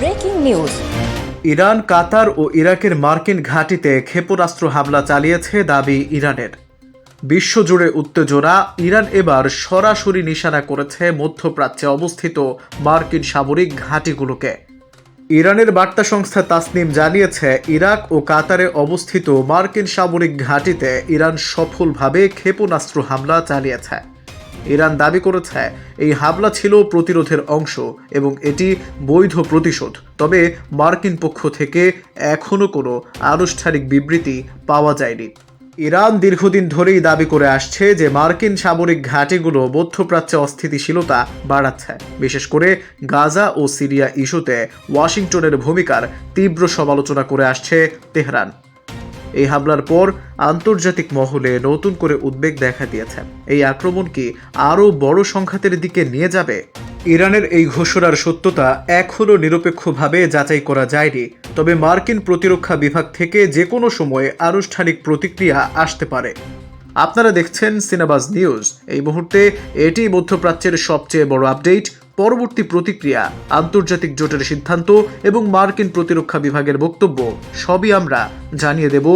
Breaking news. Iran, Qatar ও ইরাকের মার্কিন ঘাঁটিতে ক্ষেপণাস্ত্র হামলা চালিয়েছে দাবি ইরানের। বিশ্বজুড়ে উত্তেজনা, ইরান এবার সরাসরি নিশানা করেছে মধ্যপ্রাচ্যে অবস্থিত মার্কিন সামরিক ঘাঁটিগুলোকে। ইরানের বার্তা সংস্থা তাসনিম জানিয়েছে, ইরাক ও কাতারে অবস্থিত মার্কিন সামরিক ঘাঁটিতে ইরান সফলভাবে ক্ষেপণাস্ত্র হামলা চালিয়েছে। ইরান দাবি করেছে, এই হামলা ছিল প্রতিরোধের অংশ এবং এটি বৈধ প্রতিশোধ। তবে মার্কিন পক্ষ থেকে এখনও কোনো আনুষ্ঠানিক বিবৃতি পাওয়া যায়নি। ইরান দীর্ঘদিন ধরেই দাবি করে আসছে যে মার্কিন সামরিক ঘাঁটিগুলো মধ্যপ্রাচ্যে অস্থিতিশীলতা বাড়াচ্ছে। বিশেষ করে গাজা ও সিরিয়া ইস্যুতে ওয়াশিংটনের ভূমিকার তীব্র সমালোচনা করে আসছে তেহরান। এই হামলার পর আন্তর্জাতিক মহলে নতুন করে উদ্বেগ দেখা দিয়েছে। এই আক্রমণ কি আরও বড় সংঘাতের দিকে নিয়ে যাবে? ইরানের এই ঘোষণার সত্যতা এখনও নিরপেক্ষভাবে যাচাই করা যায়নি। তবে মার্কিন প্রতিরক্ষা বিভাগ থেকে যে কোনো সময়ে আনুষ্ঠানিক প্রতিক্রিয়া আসতে পারে। আপনারা দেখছেন সিনেবাজ নিউজ। এই মুহূর্তে এটি মধ্যপ্রাচ্যের সবচেয়ে বড় আপডেট। পরবর্তী প্রতিক্রিয়া, আন্তর্জাতিক জোটের সিদ্ধান্ত এবং মার্কিন প্রতিরক্ষা বিভাগের বক্তব্য, সবই আমরা জানিয়ে দেব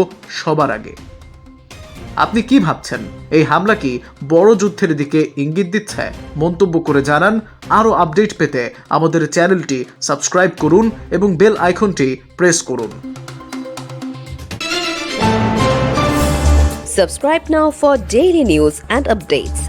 সবার আগে। আপনি কি ভাবছেন? এই হামলা কি বড় যুদ্ধের দিকে ইঙ্গিত দিচ্ছে? মন্তব্য করে জানান, আরও আপডেট পেতে আমাদের চ্যানেলটি সাবস্ক্রাইব করুন এবং বেল আইকনটি প্রেস করুন। Subscribe now for daily news and updates.